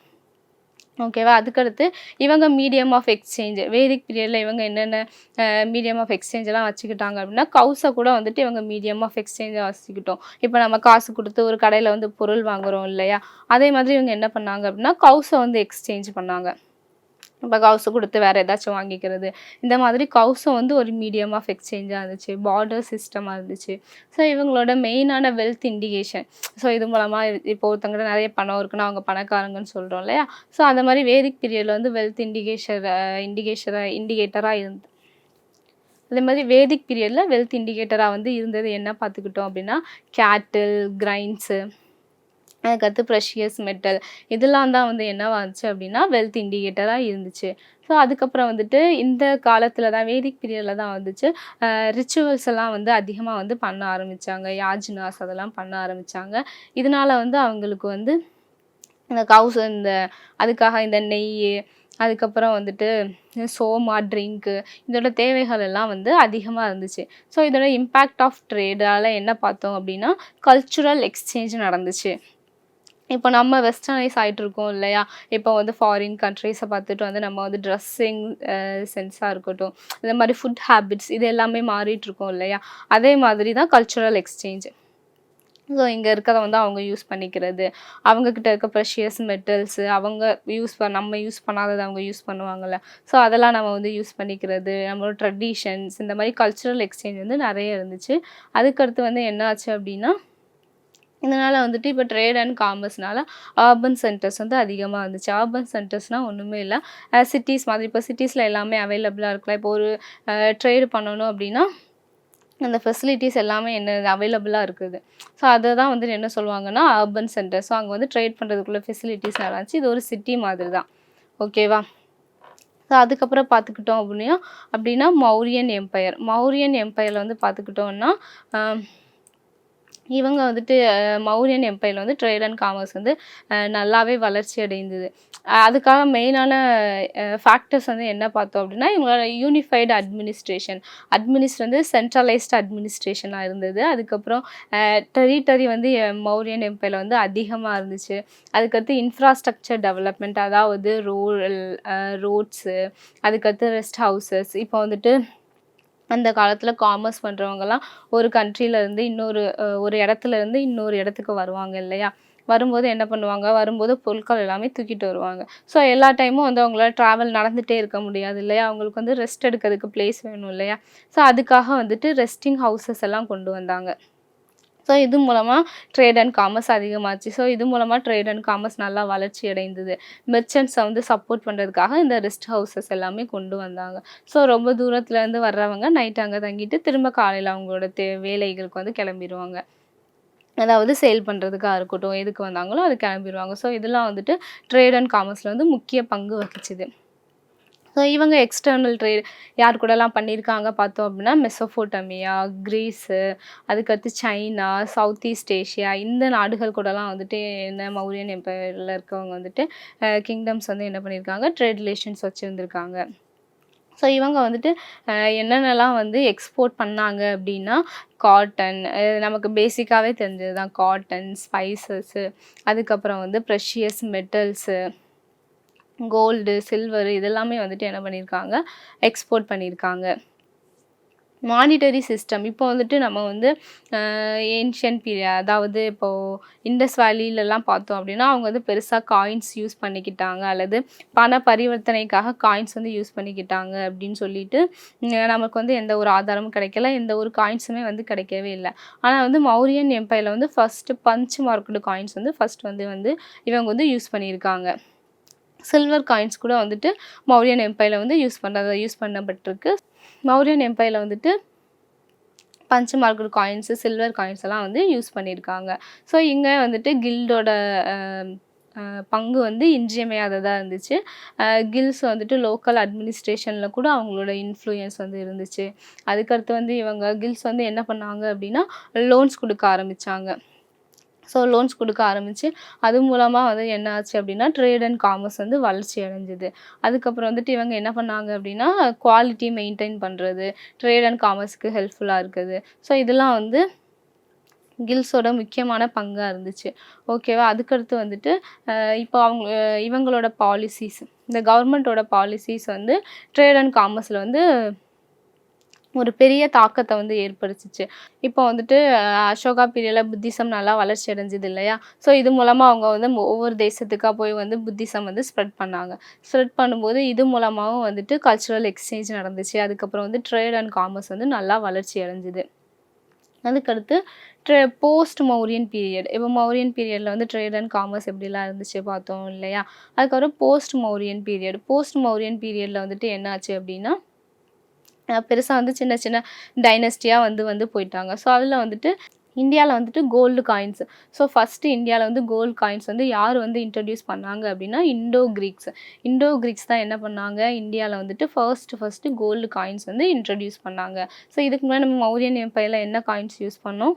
ஓகேவா அதுக்கடுத்து இவங்க மீடியம் ஆஃப் எக்ஸ்சேஞ்ச் வேதிக் பீரியடில் இவங்க என்னென்ன மீடியம் ஆஃப் எக்ஸ்சேஞ்செல்லாம் வச்சுக்கிட்டாங்க அப்படின்னா கவுஸை கூட வந்துட்டு இவங்க மீடியம் ஆஃப் எக்ஸ்சேஞ்சாக வச்சுக்கிட்டோம். இப்போ நம்ம காசு கொடுத்து ஒரு கடையில் வந்து பொருள் வாங்குறோம் இல்லையா? அதே மாதிரி இவங்க என்ன பண்ணாங்க அப்படின்னா கவுஸை வந்து எக்ஸ்சேஞ்ச் பண்ணாங்க. இப்போ கவுஸை கொடுத்து வேறு ஏதாச்சும் வாங்கிக்கிறது. இந்த மாதிரி கவுஸும் வந்து ஒரு மீடியம் ஆஃப் எக்ஸ்சேஞ்சாக இருந்துச்சு. பார்டர் சிஸ்டமாக இருந்துச்சு. ஸோ இவங்களோட மெயினான வெல்த் இண்டிகேஷன் ஸோ இது மூலமாக இப்போ ஒருத்தங்கிட்ட நிறைய பணம் இருக்குன்னா அவங்க பணக்காரங்கன்னு சொல்கிறோம் இல்லையா? ஸோ அந்த மாதிரி வேதிக் பீரியடில் வந்து வெல்த் இண்டிகேஷர் இண்டிகேஷராக இண்டிகேட்டராக இருந்து அதே மாதிரி வேதிக் பீரியடில் வெல்த் இண்டிகேட்டராக வந்து இருந்தது. என்ன பார்த்துக்கிட்டோம் அப்படின்னா கேட்டில் கிரைன்ஸு அதுக்கடுத்து ப்ரெஷியஸ் மெட்டல் இதெல்லாம் தான் வந்து என்னவா இருந்துச்சு அப்படின்னா வெல்த் இண்டிகேட்டராக இருந்துச்சு. ஸோ அதுக்கப்புறம் வந்துட்டு இந்த காலத்தில் தான் வேதிக் பீரியடில் தான் வந்துச்சு. ரிச்சுவல்ஸ் எல்லாம் வந்து அதிகமாக வந்து பண்ண ஆரம்பித்தாங்க யாஜ்னாஸ் அதெல்லாம் பண்ண ஆரம்பித்தாங்க இதனால் வந்து அவங்களுக்கு வந்து இந்த கவுஸ் இந்த அதுக்காக இந்த நெய் அதுக்கப்புறம் வந்துட்டு சோமா ட்ரிங்க்கு இதோட தேவைகள் எல்லாம் வந்து அதிகமாக இருந்துச்சு. ஸோ இதோட இம்பேக்ட் ஆஃப் ட்ரேடால் என்ன பார்த்தோம் அப்படின்னா கல்ச்சுரல் எக்ஸ்சேஞ்ச் நடந்துச்சு. இப்போ நம்ம வெஸ்டர்னைஸ் ஆகிட்டு இருக்கோம் இல்லையா? இப்போ வந்து ஃபாரின் கண்ட்ரீஸை பார்த்துட்டு வந்து நம்ம வந்து ட்ரெஸ்ஸிங் சென்ஸாக இருக்கட்டும். இந்த மாதிரி ஃபுட் ஹேபிட்ஸ் இது எல்லாமே மாறிட்டு இருக்கோம் இல்லையா? அதே மாதிரி தான் கல்ச்சுரல் எக்ஸ்சேஞ்ச் ஸோ இங்கே இருக்கிறத வந்து அவங்க யூஸ் பண்ணிக்கிறது. அவங்கக்கிட்ட இருக்க ப்ரெஷியஸ் மெட்டல்ஸு அவங்க யூஸ் பண்ண நம்ம யூஸ் பண்ணாததை அவங்க யூஸ் பண்ணுவாங்கள்ல ஸோ அதெல்லாம் நம்ம வந்து யூஸ் பண்ணிக்கிறது. நம்மளோட ட்ரெடிஷன்ஸ் இந்த மாதிரி கல்ச்சுரல் எக்ஸ்சேஞ்ச் வந்து நிறைய இருந்துச்சு. அதுக்கடுத்து வந்து என்ன ஆச்சு அப்படின்னா இதனால் வந்துட்டு இப்போ ட்ரேட் அண்ட் காமர்ஸ்னால அர்பன் சென்டர்ஸ் வந்து அதிகமாக இருந்துச்சு அர்பன் சென்டர்ஸ்னால் ஒன்றுமே இல்லை. சிட்டிஸ் மாதிரி இப்போ சிட்டிஸில் எல்லாமே அவைலபிளாக இருக்கலாம். இப்போ ஒரு ட்ரேடு பண்ணணும் அப்படின்னா அந்த ஃபெசிலிட்டிஸ் எல்லாமே என்ன அவைலபிளாக இருக்குது. ஸோ அதை தான் வந்துட்டு என்ன சொல்லுவாங்கன்னா அர்பன் சென்டர் ஸோ அங்கே வந்து ட்ரேட் பண்ணுறதுக்குள்ள ஃபெசிலிட்டிஸ் நல்லா இருந்துச்சு. இது ஒரு சிட்டி மாதிரி தான் ஓகேவா ஸோ அதுக்கப்புறம் பார்த்துக்கிட்டோம் அப்படின்னா அப்படின்னா மௌரியன் எம்பையர் மௌரியன் எம்பையரில் வந்து பார்த்துக்கிட்டோம்னா இவங்க வந்துட்டு மௌரியன் எம்பையில் வந்து ட்ரேட் அண்ட் காமர்ஸ் வந்து நல்லாவே வளர்ச்சி அடைந்தது. அதுக்காக மெயினான ஃபேக்டர்ஸ் வந்து என்ன பார்த்தோம் அப்படின்னா இவங்களோட யூனிஃபைடு அட்மினிஸ்ட்ரேஷன் அட்மினிஸ்ட் வந்து சென்ட்ரலைஸ்டு அட்மினிஸ்ட்ரேஷனாக இருந்தது. அதுக்கப்புறம் டெரிட்டரி வந்து மௌரியன் எம்பையில் வந்து அதிகமாக இருந்துச்சு. அதுக்கடுத்து இன்ஃப்ராஸ்ட்ரக்சர் டெவலப்மெண்ட் அதாவது ரூரல் ரோட்ஸு அதுக்கடுத்து ரெஸ்ட் ஹவுசஸ் இப்போ வந்துட்டு அந்த காலத்தில் காமர்ஸ் பண்ணுறவங்கலாம் ஒரு கண்ட்ரியிலேருந்து இன்னொரு ஒரு இடத்துல இருந்து இன்னொரு இடத்துக்கு வருவாங்க இல்லையா? வரும்போது என்ன பண்ணுவாங்க? வரும்போது பொருட்கள் எல்லாமே தூக்கிட்டு வருவாங்க. ஸோ எல்லா டைமும் வந்து அவங்களால ட்ராவல் நடந்துகிட்டே இருக்க முடியாது இல்லையா? அவங்களுக்கு வந்து ரெஸ்ட் எடுக்கிறதுக்கு பிளேஸ் வேணும் இல்லையா? ஸோ அதுக்காக வந்துட்டு ரெஸ்டிங் ஹவுசஸ் எல்லாம் கொண்டு வந்தாங்க. ஸோ இது மூலமாக ட்ரேட் அண்ட் காமர்ஸ் அதிகமாச்சு. ஸோ இது மூலமாக ட்ரேட் அண்ட் காமர்ஸ் நல்லா வளர்ச்சி அடைந்தது. மெர்ச்சன்ட்ஸை வந்து சப்போர்ட் பண்ணுறதுக்காக இந்த ரெஸ்ட் ஹவுசஸ் எல்லாமே கொண்டு வந்தாங்க. ஸோ ரொம்ப தூரத்துலேருந்து வர்றவங்க நைட் அங்கே தங்கிட்டு திரும்ப காலையில் அவங்களோட தே வேலைகளுக்கு வந்து கிளம்பிடுவாங்க அதாவது சேல் பண்ணுறதுக்காக இருக்கட்டும் எதுக்கு வந்தாங்களோ அது கிளம்பிடுவாங்க ஸோ இதெல்லாம் வந்துட்டு ட்ரேட் அண்ட் காமர்ஸில் வந்து முக்கிய பங்கு வகிச்சுது. ஸோ இவங்க எக்ஸ்டர்னல் ட்ரேட் யார் கூடலாம் பண்ணியிருக்காங்க பார்த்தோம் அப்படின்னா மெசோஃபோட்டமியா க்ரீஸு அதுக்கடுத்து சைனா சவுத் ஈஸ்ட் ஏஷியா இந்த நாடுகள் கூடலாம் வந்துட்டு என்ன மௌரியன் எம்பையரில் இருக்கவங்க வந்துட்டு கிங்டம்ஸ் வந்து என்ன பண்ணியிருக்காங்க ட்ரேட் ரிலேஷன்ஸ் வச்சுருந்துருக்காங்க. ஸோ இவங்க வந்துட்டு என்னென்னலாம் வந்து எக்ஸ்போர்ட் பண்ணாங்க அப்படின்னா காட்டன் நமக்கு பேசிக்காகவே தெரிஞ்சது தான் காட்டன் ஸ்பைசஸ்ஸு அதுக்கப்புறம் வந்து ப்ரெஷியஸ் மெட்டல்ஸு கோல்டு சில்வரு இதெல்லாமே வந்துட்டு என்ன பண்ணியிருக்காங்க எக்ஸ்போர்ட் பண்ணியிருக்காங்க மானிட்டரி சிஸ்டம் இப்போ வந்துட்டு நம்ம வந்து ஏன்ஷியன் பீரியட் அதாவது இப்போது இண்டஸ் வேலியிலலாம் பார்த்தோம் அப்படின்னா அவங்க வந்து பெருசாக காயின்ஸ் யூஸ் பண்ணிக்கிட்டாங்க. அல்லது பண பரிவர்த்தனைக்காக காயின்ஸ் வந்து யூஸ் பண்ணிக்கிட்டாங்க அப்படின்னு சொல்லிட்டு நமக்கு வந்து எந்த ஒரு ஆதாரமும் கிடைக்கல. எந்த ஒரு காயின்ஸுமே வந்து கிடைக்கவே இல்லை. ஆனால் வந்து மௌரியன் எம்பையில் வந்து ஃபஸ்ட்டு பஞ்ச் மார்க்கெட்டு காயின்ஸ் வந்து ஃபஸ்ட் வந்து வந்து இவங்க வந்து யூஸ் பண்ணியிருக்காங்க சில்வர் காயின்ஸ் கூட வந்துட்டு மௌரியன் எம்பையில் வந்து யூஸ் பண்ணுறத யூஸ் பண்ணப்பட்டிருக்கு. மௌரியன் எம்பையில் வந்துட்டு பஞ்ச காயின்ஸு சில்வர் காயின்ஸ் எல்லாம் வந்து யூஸ் பண்ணியிருக்காங்க ஸோ இங்கே வந்துட்டு கில்டோட பங்கு வந்து இன்றியமையாததாக இருந்துச்சு. கில்ஸ் வந்துட்டு லோக்கல் அட்மினிஸ்ட்ரேஷனில் கூட அவங்களோட இன்ஃப்ளூயன்ஸ் வந்து இருந்துச்சு. அதுக்கடுத்து வந்து இவங்க கில்ஸ் வந்து என்ன பண்ணாங்க அப்படின்னா லோன்ஸ் கொடுக்க ஆரம்பித்தாங்க ஸோ லோன்ஸ் கொடுக்க ஆரம்பித்து அது மூலமாக வந்து என்ன ஆச்சு அப்படின்னா ட்ரேட் அண்ட் காமர்ஸ் வந்து வளர்ச்சி அடைஞ்சிது. அதுக்கப்புறம் வந்துட்டு இவங்க என்ன பண்ணாங்க அப்படின்னா குவாலிட்டி மெயின்டைன் பண்ணுறது ட்ரேட் அண்ட் காமர்ஸ்க்கு ஹெல்ப்ஃபுல்லாக இருக்குது. ஸோ இதெல்லாம் வந்து கில்ஸோட முக்கியமான பங்காக இருந்துச்சு. ஓகேவா அதுக்கடுத்து வந்துட்டு இப்போ அவங்க இவங்களோட பாலிசிஸ் இந்த கவர்மெண்ட்டோட பாலிசிஸ் வந்து ட்ரேட் அண்ட் காமர்ஸில் வந்து ஒரு பெரிய தாக்கத்தை வந்து ஏற்படுத்துச்சு. இப்போ வந்துட்டு அசோகா பீரியடில் புத்திசம் நல்லா வளர்ச்சி அடைஞ்சது இல்லையா? ஸோ இது மூலமாக அவங்க வந்து ஒவ்வொரு தேசத்துக்காக போய் வந்து புத்திசம் வந்து ஸ்ப்ரெட் பண்ணாங்க. ஸ்ப்ரெட் பண்ணும்போது இது மூலமாகவும் வந்துட்டு கல்ச்சுரல் எக்ஸ்சேஞ்ச் நடந்துச்சு. அதுக்கப்புறம் வந்து ட்ரேட் அண்ட் காமர்ஸ் வந்து நல்லா வளர்ச்சி அடைஞ்சிது. அதுக்கடுத்து ட்ரே போஸ்ட் மௌரியன் பீரியட் இப்போ மௌரியன் பீரியடில் வந்து ட்ரேட் அண்ட் காமர்ஸ் எப்படிலாம் இருந்துச்சு பார்த்தோம் இல்லையா? அதுக்கப்புறம் post Mauryan period post Mauryan பீரியடில் வந்துட்டு என்ன ஆச்சு அப்படின்னா பெருசாக வந்து சின்ன சின்ன டைனஸ்டியாக வந்து வந்து போயிட்டாங்க. ஸோ அதில் வந்துட்டு இந்தியாவில் வந்துட்டு கோல்டு காயின்ஸ் ஸோ ஃபஸ்ட்டு இந்தியாவில் வந்து கோல்டு காயின்ஸ் வந்து யார் வந்து இன்ட்ரடியூஸ் பண்ணாங்க அப்படின்னா இண்டோ கிரீக்ஸ் இண்டோ கிரீக்ஸ் தான் என்ன பண்ணாங்க? இந்தியாவில் வந்துட்டு ஃபர்ஸ்ட் ஃபஸ்ட்டு கோல்டு காயின்ஸ் வந்து இன்ட்ரடியூஸ் பண்ணாங்க. ஸோ இதுக்கு முன்னாடி நம்ம மௌரியன் எம்பையில் என்ன காயின்ஸ் யூஸ் பண்ணோம்?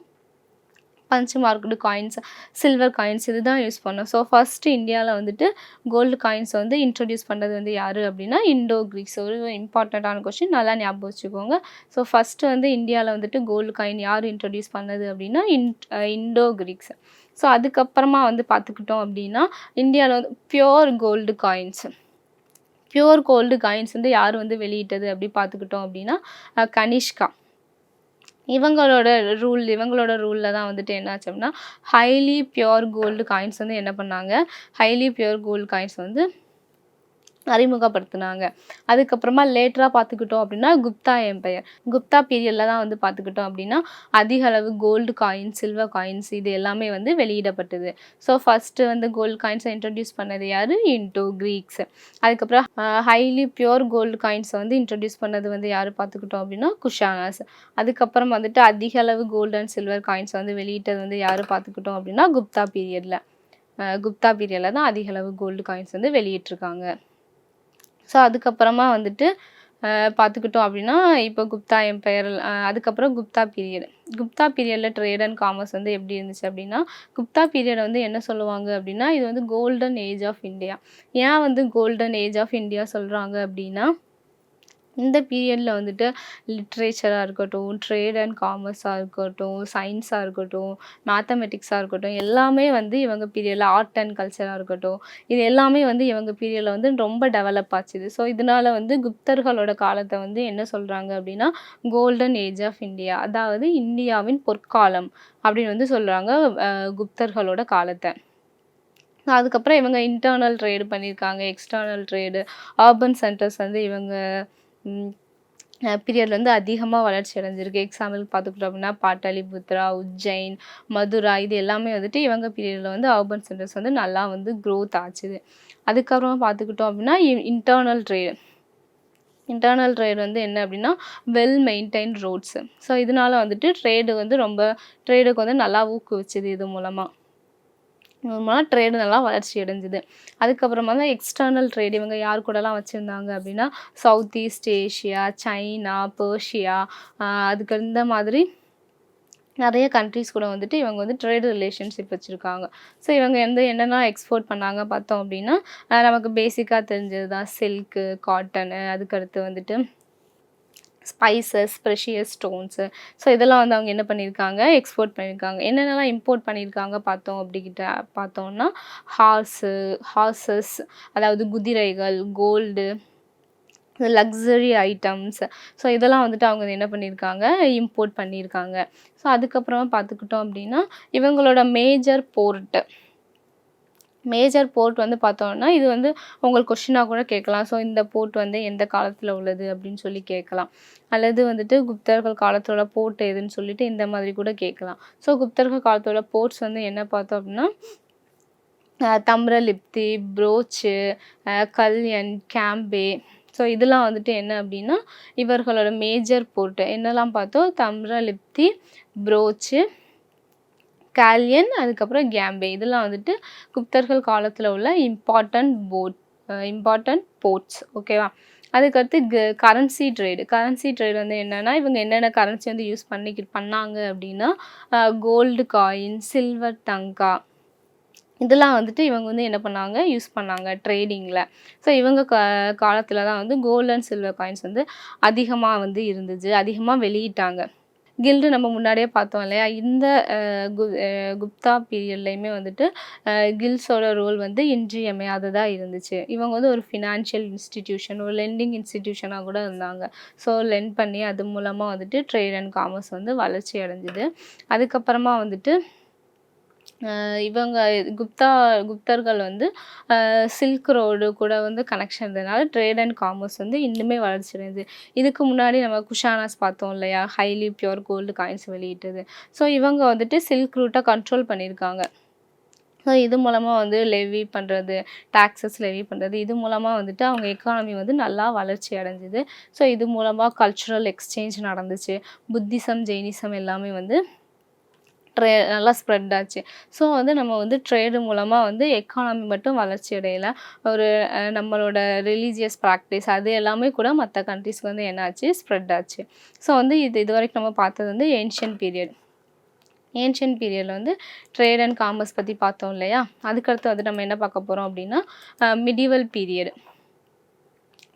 பஞ்சு மார்க்கெட்டு காயின்ஸ் சில்வர் காயின்ஸ் இது தான் யூஸ் பண்ணோம். ஸோ ஃபஸ்ட்டு இந்தியாவில் வந்துட்டு கோல்டு காயின்ஸ் வந்து இன்ட்ரடியூஸ் பண்ணுறது வந்து யார் அப்படின்னா இண்டோ கிரீக்ஸ் ஒரு இம்பார்ட்டண்ட்டான கொஸ்டின் நல்லா ஞாபகம் வச்சுக்கோங்க. ஸோ ஃபஸ்ட்டு வந்து இந்தியாவில் வந்துட்டு கோல்டு காயின் யார் இன்ட்ரடியூஸ் பண்ணது அப்படின்னா இன் இண்டோ கிரீக்ஸ் ஸோ அதுக்கப்புறமா வந்து பார்த்துக்கிட்டோம் அப்படின்னா இந்தியாவில் வந்து pure gold coins pure gold coins வந்து யார் வந்து வெளியிட்டது அப்படி பார்த்துக்கிட்டோம் அப்படின்னா கனிஷ்கா. இவங்களோட ரூல் இவங்களோட ரூலில் தான் வந்துட்டு என்னாச்சு அப்படின்னா ஹைலி பியோர் கோல்டு காயின்ஸ் வந்து என்ன பண்ணாங்க? ஹைலி பியோர் கோல்டு காயின்ஸ் வந்து அறிமுகப்படுத்தினாங்க. அதுக்கப்புறமா லேட்டராக பார்த்துக்கிட்டோம் அப்படின்னா குப்தா எம்பையர் குப்தா பீரியடில் தான் வந்து பார்த்துக்கிட்டோம் அப்படின்னா அதிக அளவு கோல்டு காயின்ஸ் சில்வர் காயின்ஸ் இது எல்லாமே வந்து வெளியிடப்பட்டது. ஸோ ஃபஸ்ட்டு வந்து கோல்டு காயின்ஸை இன்ட்ரடியூஸ் பண்ணது யார்? இன்டோ கிரீக்ஸ் அதுக்கப்புறம் ஹைலி பியூர் கோல்டு காயின்ஸை வந்து இன்ட்ரடியூஸ் பண்ணது வந்து யார் பார்த்துக்கிட்டோம் அப்படின்னா குஷானாஸ். அதுக்கப்புறம் வந்துட்டு அதிக அளவு கோல்டு அண்ட் சில்வர் காயின்ஸ் வந்து வெளியிட்டது வந்து யார் பார்த்துக்கிட்டோம் அப்படின்னா குப்தா பீரியடில் குப்தா பீரியடில் தான் அதிக அளவு கோல்டு காயின்ஸ் வந்து வெளியிட்டிருக்காங்க. ஸோ அதுக்கப்புறமா வந்துட்டு பார்த்துக்கிட்டோம் அப்படின்னா இப்போ குப்தா எம்பையர் அதுக்கப்புறம் குப்தா பீரியட் குப்தா பீரியடில் ட்ரேட் அண்ட் காமர்ஸ் வந்து எப்படி இருந்துச்சு அப்படின்னா குப்தா பீரியடை வந்து என்ன சொல்லுவாங்க அப்படின்னா இது வந்து கோல்டன் ஏஜ் ஆஃப் இந்தியா ஏன் வந்து கோல்டன் ஏஜ் ஆஃப் இந்தியா சொல்கிறாங்க அப்படின்னா இந்த பீரியடில் வந்துட்டு லிட்ரேச்சராக இருக்கட்டும் ட்ரேட் அண்ட் காமர்ஸாக இருக்கட்டும் சயின்ஸாக இருக்கட்டும் மேத்தமெட்டிக்ஸாக இருக்கட்டும் எல்லாமே வந்து இவங்க பீரியடில் ஆர்ட் அண்ட் கல்ச்சராக இருக்கட்டும். இது எல்லாமே வந்து இவங்க பீரியடில் வந்து ரொம்ப டெவலப் ஆச்சுது. ஸோ இதனால் வந்து குப்தர்களோட காலத்தை வந்து என்ன சொல்கிறாங்க அப்படின்னா கோல்டன் ஏஜ் ஆஃப் இந்தியா அதாவது இந்தியாவின் பொற்காலம் அப்படின்னு வந்து சொல்கிறாங்க குப்தர்களோட காலத்தை. அதுக்கப்புறம் இவங்க இன்டர்னல் ட்ரேடு பண்ணியிருக்காங்க எக்ஸ்டர்னல் ட்ரேடு அர்பன் சென்டர்ஸ் வந்து இவங்க பீரியட்ல வந்து அதிகமாக வளர்ச்சி அடைஞ்சிருக்கு. எக்ஸாம்பிள் பார்த்துக்கிட்டோம் அப்படின்னா, பாட்டாளிபுத்ரா உஜ்ஜைன், மதுரா இது எல்லாமே வந்துட்டு இவங்க பீரியடில் வந்து அர்பன் சென்டர்ஸ் வந்து நல்லா வந்து க்ரோத் ஆச்சு. அதுக்கப்புறமா பார்த்துக்கிட்டோம் அப்படின்னா, இ இன்டர்னல் ட்ரேட். இன்டர்னல் ட்ரேட் வந்து என்ன அப்படின்னா, வெல் மெயின்டைன் ரோட்ஸு ஸோ இதனால வந்துட்டு ட்ரேடு வந்து ரொம்ப ட்ரேடுக்கு வந்து நல்லா ஊக்குவிச்சது இது மூலமாக மூலமாக ட்ரேடு நல்லா வளர்ச்சி அடைஞ்சுது. அதுக்கப்புறமா தான் எக்ஸ்டர்னல் ட்ரேட் இவங்க யார் கூடலாம் வச்சுருந்தாங்க அப்படின்னா, South East Asia, China, Persia அதுக்கு இந்த மாதிரி நிறைய கண்ட்ரீஸ் கூட வந்துட்டு இவங்க வந்து ட்ரேட் ரிலேஷன்ஷிப் வச்சுருக்காங்க ஸோ இவங்க வந்து என்னென்னா எக்ஸ்போர்ட் பண்ணாங்க பார்த்தோம் அப்படின்னா, நமக்கு பேசிக்காக தெரிஞ்சது தான் சில்க்கு, காட்டனு அதுக்கடுத்து வந்துட்டு ஸ்பைசஸ், ப்ரெஷியஸ் ஸ்டோன்ஸு ஸோ இதெல்லாம் வந்து அவங்க என்ன பண்ணியிருக்காங்க, எக்ஸ்போர்ட் பண்ணியிருக்காங்க. என்னென்னலாம் இம்போர்ட் பண்ணியிருக்காங்க பார்த்தோம் அப்படிக்கிட்ட பார்த்தோம்னா, ஹார்ஸு ஹார்சஸ் அதாவது குதிரைகள், கோல்டு, லக்ஸரி ஐட்டம்ஸ் ஸோ இதெல்லாம் வந்துட்டு அவங்க என்ன பண்ணியிருக்காங்க, இம்போர்ட் பண்ணியிருக்காங்க. ஸோ அதுக்கப்புறமா பார்த்துக்கிட்டோம் அப்படின்னா, இவங்களோட மேஜர் போர்ட்டு மேஜர் போர்ட் வந்து பார்த்தோம்னா, இது வந்து உங்களுக்கு கொஷினாக கூட கேட்கலாம். ஸோ இந்த போர்ட் வந்து எந்த காலத்தில் உள்ளது அப்படின்னு சொல்லி கேட்கலாம். அல்லது வந்துட்டு குப்தர்கள் காலத்தோட போர்ட் எதுன்னு சொல்லிட்டு இந்த மாதிரி கூட கேட்கலாம். ஸோ குப்தர்கள் காலத்தோட போர்ட்ஸ் வந்து என்ன பார்த்தோம் அப்படின்னா, தம்ரலிப்தி, ப்ரோச்சு, கல்யன், கேம்பே ஸோ இதெல்லாம் வந்துட்டு என்ன அப்படின்னா, இவர்களோட மேஜர் போர்ட்டு என்னெல்லாம் பார்த்தோம், தம்ரலிப்தி, ப்ரோச்சு, கேலியன் அதுக்கப்புறம் கேம்பே இதெல்லாம் வந்துட்டு குப்தர்கள் காலத்தில் உள்ள important port important important ports ஓகேவா? அதுக்கடுத்து க கரன்சி ட்ரேடு. கரன்சி ட்ரேடு வந்து என்னென்னா இவங்க என்னென்ன கரன்சி வந்து யூஸ் பண்ணிக்கி பண்ணாங்க அப்படின்னா, கோல்டு காயின், சில்வர் டங்கா இதெல்லாம் வந்துட்டு இவங்க வந்து என்ன பண்ணாங்க, யூஸ் பண்ணாங்க ட்ரேடிங்கில் ஸோ இவங்க க காலத்தில் தான் வந்து கோல்டு அண்ட் சில்வர் காயின்ஸ் வந்து அதிகமாக வந்து இருந்துச்சு. அதிகமாக வெளியிட்டாங்க. கில்டு நம்ம முன்னாடியே பார்த்தோம் இல்லையா? இந்த கு குப்தா பீரியட்லையுமே வந்துட்டு கில்ஸோட ரோல் வந்து இன்றியமையாததாக இருந்துச்சு. இவங்க வந்து ஒரு ஃபினான்ஷியல் இன்ஸ்டிடியூஷன், ஒரு லெண்டிங் இன்ஸ்டிடியூஷனாக கூட இருந்தாங்க. ஸோ லெண்ட் பண்ணி அது மூலமாக வந்துட்டு ட்ரேட் அண்ட் காமர்ஸ் வந்து வளர்ச்சி அடைஞ்சிது அதுக்கப்புறமா வந்துட்டு இவங்க குப்தா குப்தர்கள் வந்து சில்க் ரோடு கூட வந்து கனெக்ஷன் இருந்ததுனால ட்ரேட் அண்ட் காமர்ஸ் வந்து இன்னுமே வளர்ச்சிடுது இதுக்கு முன்னாடி நம்ம குஷானாஸ் பார்த்தோம் இல்லையா? ஹைலி பியூர் கோல்டு காயின்ஸ் வெளியிட்டது. ஸோ இவங்க வந்துட்டு சில்க் ரூட்டை கண்ட்ரோல் பண்ணியிருக்காங்க. ஸோ இது மூலமாக வந்து லெவி பண்ணுறது டாக்ஸஸ் லெவி பண்ணுறது இது மூலமாக வந்துட்டு அவங்க எக்கானமி வந்து நல்லா வளர்ச்சி அடைஞ்சது. ஸோ இது மூலமாக கல்ச்சுரல் எக்ஸ்சேஞ்ச் நடந்துச்சு. புத்திசம், ஜெயினிசம் எல்லாமே வந்து ட்ரே நல்லா ஸ்ப்ரெட் ஆச்சு. ஸோ வந்து நம்ம வந்து ட்ரேடு மூலமாக வந்து எக்கானமி மட்டும் வளர்ச்சி அடையல. ஒரு நம்மளோட ரிலீஜியஸ் ப்ராக்டிஸ் அது எல்லாமே கூட மற்ற கண்ட்ரிஸ்க்கு வந்து என்னாச்சு, ஸ்ப்ரெட் ஆச்சு. ஸோ வந்து இது இதுவரைக்கும் நம்ம பார்த்தது வந்து ஏன்ஷியன் பீரியட். ஏன்ஷியன் பீரியடில் வந்து ட்ரேட் அண்ட் காமர்ஸ் பற்றி பார்த்தோம் இல்லையா? அதுக்கடுத்து வந்து நம்ம என்ன பார்க்க போகிறோம் அப்படின்னா, மிடிவல் பீரியட்.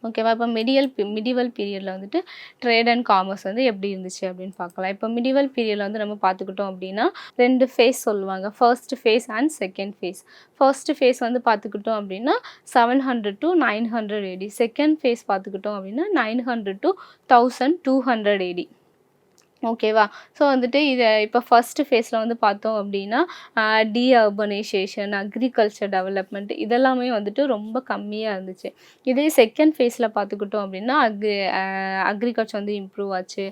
ஓகேவா? இப்போ மிடியல் மிடிவல் பீரியடில் வந்துட்டு ட்ரேட் அண்ட் காமர்ஸ் வந்து எப்படி இருந்துச்சு அப்படின்னு பார்க்கலாம். இப்போ மிடிவல் பீரியடில் வந்து நம்ம பார்த்துக்கிட்டோம் அப்படின்னா, ரெண்டு ஃபேஸ் சொல்லுவாங்க. First phase and second phase. First phase வந்து பார்த்துக்கிட்டோம் அப்படின்னா, seven hundred to nine hundred AD. Second phase பார்த்துக்கிட்டோம் அப்படின்னா, 900 டூ 1200 ஏடி. ஓகேவா? ஸோ வந்துட்டு இதை இப்போ ஃபஸ்ட்டு ஃபேஸில் வந்து பார்த்தோம் அப்படின்னா, அ டீஅர்பனைசேஷன், அக்ரிகல்ச்சர் டெவலப்மெண்ட் இதெல்லாமே வந்துட்டு ரொம்ப கம்மியாக இருந்துச்சு. இதே செகண்ட் ஃபேஸில் பார்த்துக்கிட்டோம் அப்படின்னா, அக்ரி அக்ரிகல்ச்சர் வந்து இம்ப்ரூவ் ஆச்சு.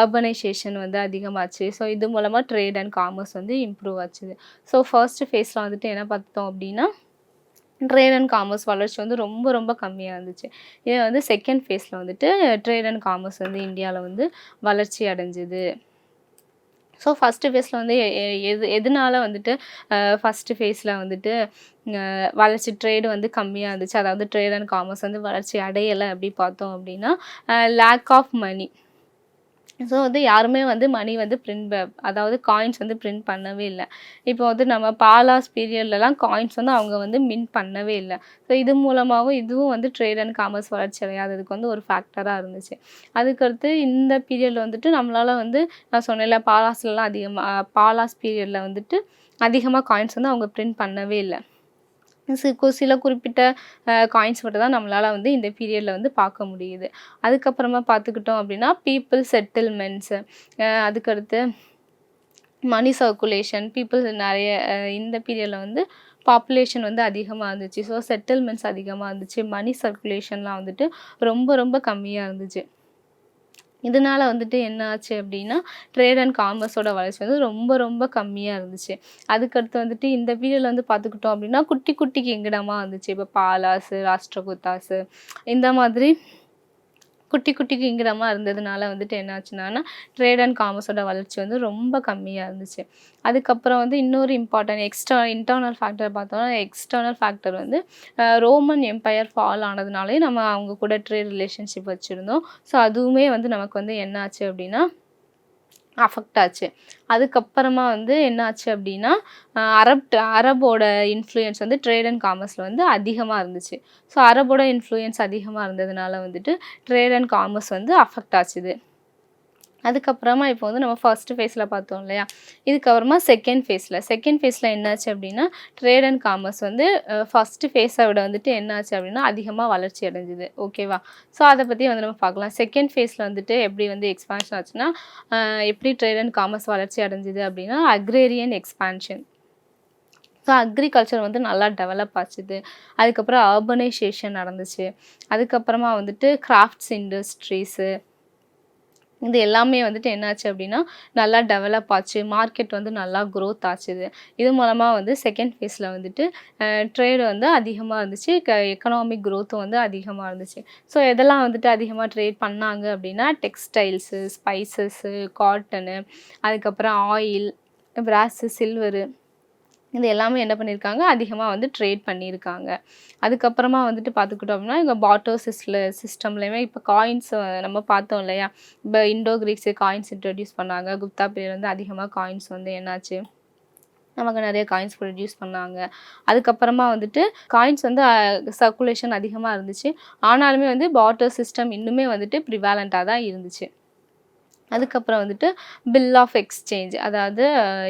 அர்பனைசேஷன் வந்து அதிகமாச்சு. ஸோ இது மூலமாக ட்ரேட் அண்ட் காமர்ஸ் வந்து இம்ப்ரூவ் ஆச்சு. ஸோ ஃபர்ஸ்ட் ஃபேஸில் வந்துட்டு என்ன பார்த்தோம் அப்படின்னா, ட்ரேட் அண்ட் காமர்ஸ் வளர்ச்சி வந்து ரொம்ப ரொம்ப கம்மியாக இருந்துச்சு. இதே வந்து செகண்ட் ஃபேஸில் வந்துட்டு ட்ரேட் அண்ட் காமர்ஸ் வந்து இந்தியாவில் வந்து வளர்ச்சி அடைஞ்சிது ஸோ ஃபஸ்ட்டு ஃபேஸில் வந்து எ எது எதனால வந்துட்டு ஃபஸ்ட்டு ஃபேஸில் வந்துட்டு வளர்ச்சி ட்ரேடு வந்து கம்மியாக இருந்துச்சு. அதாவது ட்ரேட் அண்ட் காமர்ஸ் வந்து வளர்ச்சி அடையலை அப்படி பார்த்தோம் அப்படின்னா, லேக் ஆஃப் மணி ஸோ வந்து யாருமே வந்து மணி வந்து பிரிண்ட் அதாவது காயின்ஸ் வந்து பிரிண்ட் பண்ணவே இல்லை. இப்போ வந்து நம்ம பாலாஸ் பீரியட்லலாம் காயின்ஸ் வந்து அவங்க வந்து மின்ட் பண்ணவே இல்லை. ஸோ இது மூலமாகவும் இதுவும் வந்து ட்ரேட் அண்ட் காமர்ஸ் வளர்ச்சி அடையாததுக்கு வந்து ஒரு ஃபேக்டராக இருந்துச்சு. அதுக்கடுத்து இந்த பீரியட்ல வந்துட்டு நம்மளால் வந்து நான் சொன்னேன்ல பாலாஸ்லலாம் அதிகமாக பாலாஸ் பீரியடில் வந்துட்டு அதிகமாக காயின்ஸ் வந்து அவங்க பிரிண்ட் பண்ணவே இல்லை. சில குறிப்பிட்ட காயின்ஸ் மட்டும் தான் நம்மளால் வந்து இந்த பீரியடில் வந்து பார்க்க முடியுது. அதுக்கப்புறமா பார்த்துக்கிட்டோம் அப்படின்னா, பீப்புள் செட்டில்மெண்ட்ஸு அதுக்கடுத்து மணி சர்க்குலேஷன் பீப்புள் நிறைய இந்த பீரியடில் வந்து பாப்புலேஷன் வந்து அதிகமாக இருந்துச்சு. ஸோ செட்டில்மெண்ட்ஸ் அதிகமாக இருந்துச்சு. மணி சர்க்குலேஷன்லாம் வந்துட்டு ரொம்ப ரொம்ப கம்மியாக இருந்துச்சு. இதனால வந்துட்டு என்ன ஆச்சு அப்படின்னா ட்ரேட் அண்ட் காமர்ஸோட வளர்ச்சி வந்து ரொம்ப ரொம்ப கம்மியாக இருந்துச்சு. அதுக்கடுத்து வந்துட்டு இந்த பீரியடில் வந்து பார்த்துக்கிட்டோம் அப்படின்னா குட்டி குட்டி கிங்கடமாக வந்துச்சு. இப்போ பாலாசு ராஷ்டிரகுத்தாசு இந்த மாதிரி குட்டி குட்டி கிங்கிரமாக இருந்ததுனால வந்துட்டு என்ன ஆச்சுன்னா ட்ரேட் அண்ட் காமர்ஸோட வளர்ச்சி வந்து ரொம்ப கம்மியாக இருந்துச்சு. அதுக்கப்புறம் வந்து இன்னொரு இம்பார்ட்டன்ட் எக்ஸ்டர் இன்டர்னல் ஃபேக்டர் பார்த்தோம்னா எக்ஸ்டர்னல் ஃபேக்டர் வந்து ரோமன் எம்பையர் ஃபால் ஆனதுனாலே நம்ம அவங்க கூட ட்ரேட் ரிலேஷன்ஷிப் வச்சுருந்தோம். ஸோ அதுவுமே வந்து நமக்கு வந்து என்ன ஆச்சு அப்படின்னா அஃபெக்ட் ஆச்சு. அதுக்கப்புறமா வந்து என்னாச்சு அப்படின்னா அரப் அரபோட இன்ஃப்ளூயன்ஸ் வந்து ட்ரேட் அண்ட் காமர்ஸில் வந்து அதிகமாக இருந்துச்சு. ஸோ அரபோட இன்ஃப்ளூயன்ஸ் அதிகமாக இருந்ததுனால வந்துட்டு ட்ரேட் அண்ட் காமர்ஸ் வந்து அஃபெக்ட் ஆச்சுது. அதுக்கப்புறமா இப்போ வந்து நம்ம ஃபஸ்ட்டு ஃபேஸில் பார்த்தோம் இல்லையா? இதுக்கப்புறமா செகண்ட் ஃபேஸில் செகண்ட் ஃபேஸில் என்னாச்சு அப்படின்னா ட்ரேட் அண்ட் காமர்ஸ் வந்து ஃபஸ்ட்டு ஃபேஸை விட வந்துட்டு என்னாச்சு அப்படின்னா அதிகமாக வளர்ச்சி அடைஞ்சிது. ஓகேவா ஸோ அதை பற்றி வந்து நம்ம பார்க்கலாம். செகண்ட் ஃபேஸில் வந்துட்டு எப்படி வந்து எக்ஸ்பான்ஷன் ஆச்சுன்னா எப்படி ட்ரேட் அண்ட் காமர்ஸ் வளர்ச்சி அடைஞ்சிது அப்படின்னா அக்ரேரியன் எக்ஸ்பான்ஷன் ஸோ அக்ரிகல்ச்சர் வந்து நல்லா டெவலப் ஆச்சுது. அதுக்கப்புறம் அர்பனைசேஷன் நடந்துச்சு. அதுக்கப்புறமா வந்துட்டு கிராஃப்ட்ஸ் இண்டஸ்ட்ரீஸு இது எல்லாமே வந்துட்டு என்னாச்சு அப்படின்னா நல்லா டெவலப் ஆச்சு. மார்க்கெட் வந்து நல்லா க்ரோத் ஆச்சுது. இது மூலமாக வந்து செகண்ட் ஃபேஸில் வந்துட்டு ட்ரேடு வந்து அதிகமாக இருந்துச்சு. க எக்கனாமிக் க்ரோத்தும் வந்து அதிகமாக இருந்துச்சு. ஸோ எதெல்லாம் வந்துட்டு அதிகமாக ட்ரேட் பண்ணாங்க அப்படின்னா டெக்ஸ்டைல்ஸு ஸ்பைசஸ்ஸு காட்டனு அதுக்கப்புறம் ஆயில் பிராஸு சில்வரு இது எல்லாமே என்ன பண்ணியிருக்காங்க அதிகமாக வந்து ட்ரேட் பண்ணியிருக்காங்க அதுக்கப்புறமா வந்துட்டு பார்த்துக்கிட்டோம் அப்படின்னா இங்கே பாட்டோ சிஸ்டில் சிஸ்டம்லேயுமே இப்போ காயின்ஸ் நம்ம பார்த்தோம் இல்லையா? இப்போ இண்டோ கிரீக்ஸு காயின்ஸ் இன்ட்ரடியூஸ் பண்ணாங்க. குப்தா பீரியட் வந்து அதிகமாக காயின்ஸ் வந்து என்னாச்சு? நமக்கு நிறைய காயின்ஸ் ப்ரொடியூஸ் பண்ணாங்க. அதுக்கப்புறமா வந்துட்டு காயின்ஸ் வந்து சர்க்குலேஷன் அதிகமாக இருந்துச்சு. ஆனாலுமே வந்து பாட்டர் சிஸ்டம் இன்னுமே வந்துட்டு ப்ரிவேலண்ட்டாக தான் இருந்துச்சு. அதுக்கப்புறம் வந்துட்டு பில் ஆஃப் எக்ஸ்சேஞ்ச் அதாவது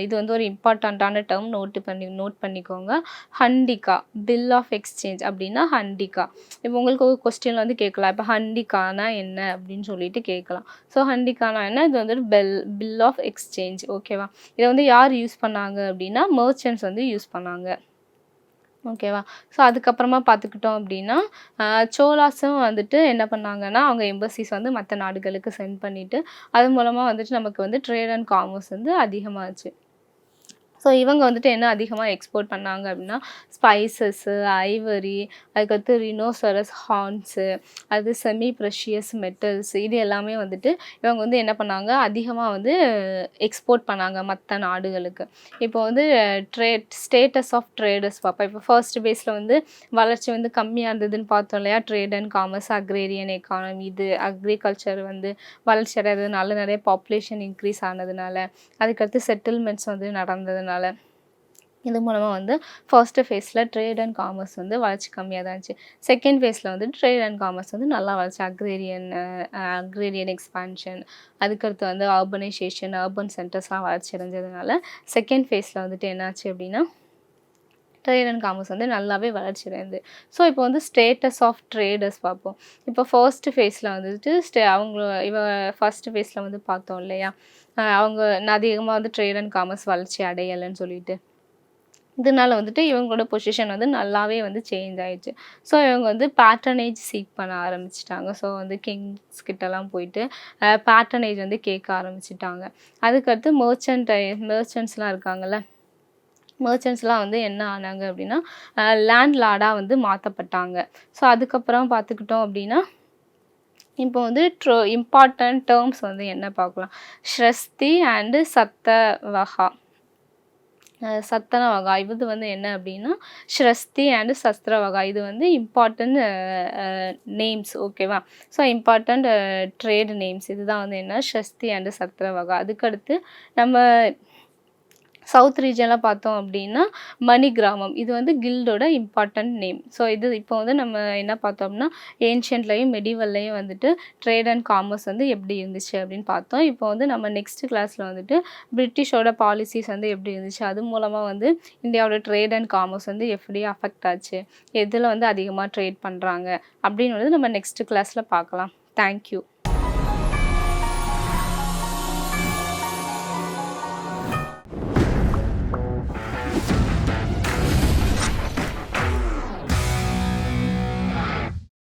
இது வந்து ஒரு இம்பார்ட்டண்ட்டான டேர்ம் நோட்டு பண்ணி நோட் பண்ணிக்கோங்க. ஹண்டிகா பில் ஆஃப் எக்ஸ்சேஞ்ச் அப்படின்னா ஹண்டிகா. இப்போ உங்களுக்கு ஒரு கொஸ்டின் வந்து கேட்கலாம். இப்போ ஹண்டிகானா என்ன அப்படின்னு சொல்லிட்டு கேட்கலாம். ஸோ ஹண்டிகானா என்ன? இது வந்துட்டு பெல் பில் ஆஃப் எக்ஸ்சேஞ்ச் ஓகேவா இதை வந்து யார் யூஸ் பண்ணாங்க அப்படின்னா மர்ச்சன்ட்ஸ் வந்து யூஸ் பண்ணாங்க. ஓகேவா ஸோ அதுக்கப்புறமா பார்த்துக்கிட்டோம் அப்படின்னா சோலாஸும் வந்துட்டு என்ன பண்ணாங்கன்னா அவங்க எம்பசிஸ் வந்து மற்ற நாடுகளுக்கு சென்ட் பண்ணிவிட்டு அது மூலமாக வந்துட்டு நமக்கு வந்து ட்ரேட் அண்ட் காமர்ஸ் வந்து அதிகமாகச்சு ஸோ இவங்க வந்துட்டு என்ன அதிகமாக எக்ஸ்போர்ட் பண்ணாங்க அப்படின்னா ஸ்பைசஸ்ஸு ஐவரி அதுக்கடுத்து ரினோசரஸ் ஹார்ன்ஸு அது செமி ப்ரெஷியஸ் மெட்டல்ஸ் இது எல்லாமே வந்துட்டு இவங்க வந்து என்ன பண்ணாங்க? அதிகமாக வந்து எக்ஸ்போர்ட் பண்ணாங்க மற்ற நாடுகளுக்கு. இப்போ வந்து ட்ரேட் ஸ்டேட்டஸ் ஆஃப் ட்ரேடர்ஸ் பார்ப்போம். இப்போ ஃபர்ஸ்ட் பேஸில் வந்து வளர்ச்சி வந்து கம்மியாக இருந்ததுன்னு பார்த்தோம் இல்லையா? Trade and commerce agrarian economy இது அக்ரிகல்ச்சர் வந்து வளர்ச்சி அடைகிறதுனால நிறைய பாப்புலேஷன் இன்க்ரீஸ் ஆனதுனால அதுக்கடுத்து செட்டில்மெண்ட்ஸ் வந்து நடந்ததுனால அதனால் இது மூலமாக வந்து ஃபர்ஸ்ட்டு ஃபேஸில் ட்ரேட் அண்ட் காமர்ஸ் வந்து வளர்ச்சி கம்மியாக தான் இருந்துச்சு. செகண்ட் ஃபேஸில் வந்து ட்ரேட் அண்ட் காமர்ஸ் வந்து நல்லா வளர்ச்சி. அக்ரேரியன் அக்ரேரியன் எக்ஸ்பான்ஷன் அதுக்கடுத்து வந்து அர்பனைசேஷன் அர்பன் சென்டர்ஸ்லாம் வளர்ச்சி அடைஞ்சதுனால செகண்ட் ஃபேஸில் வந்துட்டு என்னாச்சு அப்படின்னா ட்ரேட் அண்ட் காமர்ஸ் வந்து நல்லாவே வளர்ச்சி அடைந்து. ஸோ இப்போ வந்து ஸ்டேட்டஸ் ஆஃப் ட்ரேடர்ஸ் பார்ப்போம். இப்போ ஃபர்ஸ்ட் ஃபேஸில் வந்துட்டு ஸ்டே அவங்க இவ ஃபர்ஸ்ட் ஃபேஸில் வந்து பார்த்தோம் இல்லையா? அவங்க அதிகமாக வந்து ட்ரேட் அண்ட் காமர்ஸ் வளர்ச்சி அடையலைன்னு சொல்லிட்டு. இதனால் வந்துட்டு இவங்களோட பொசிஷன் வந்து நல்லாவே வந்து சேஞ்ச் ஆயிடுச்சு. ஸோ இவங்க வந்து பேட்டர்னேஜ் சீக் பண்ண ஆரம்பிச்சிட்டாங்க. ஸோ வந்து கிங்ஸ் கிட்டலாம் போயிட்டு பேட்டர்னேஜ் வந்து கேட்க ஆரம்பிச்சிட்டாங்க. அதுக்கடுத்து மர்ச்சன்ட் மர்ச்சன்ட்ஸ்லாம் இருக்காங்கல்ல? மர்ச்சன்ட்ஸ்லாம் வந்து என்ன ஆனாங்க அப்படின்னா லேண்ட் லார்டாக வந்து மாற்றப்பட்டாங்க ஸோ அதுக்கப்புறம் பார்த்துக்கிட்டோம் அப்படின்னா இப்போ வந்து ட்ரோ இம்பார்ட்டன்ட் டேர்ம்ஸ் வந்து என்ன பார்க்கலாம்? ஸ்ரஸ்தி அண்டு சத்த வகா சத்தன வகா இது வந்து என்ன அப்படின்னா ஸ்ரஸ்தி அண்டு சஸ்திர வகா இது வந்து இம்பார்ட்டன்ட் நேம்ஸ் ஓகேவா ஸோ இம்பார்ட்டண்ட் ட்ரேடு நேம்ஸ் இதுதான் வந்து என்ன? ஸ்ரஸ்தி அண்டு சத்திர வகா அதுக்கடுத்து நம்ம சவுத் ரீஜனில் பார்த்தோம் அப்படின்னா மணி கிராமம் இது வந்து கில்டோட இம்பார்ட்டன்ட் நேம் ஸோ இது இப்போ வந்து நம்ம என்ன பார்த்தோம்னா ஏன்ஷியன்ட்லேயும் மெடிவல்லையும் வந்துட்டு ட்ரேட் அண்ட் காமர்ஸ் வந்து எப்படி இருந்துச்சு அப்படின்னு பார்த்தோம். இப்போ வந்து நம்ம நெக்ஸ்ட் கிளாஸில் வந்துட்டு பிரிட்டிஷோட பாலிசிஸ் வந்து எப்படி இருந்துச்சு? அது மூலமாக வந்து இந்தியாவோட ட்ரேட் அண்ட் காமர்ஸ் வந்து எப்படி அஃபெக்ட் ஆச்சு? எதில் வந்து அதிகமாக ட்ரேட் பண்ணுறாங்க அப்படின்னு வந்து நம்ம நெக்ஸ்ட் கிளாஸில் பார்க்கலாம். தேங்க்யூ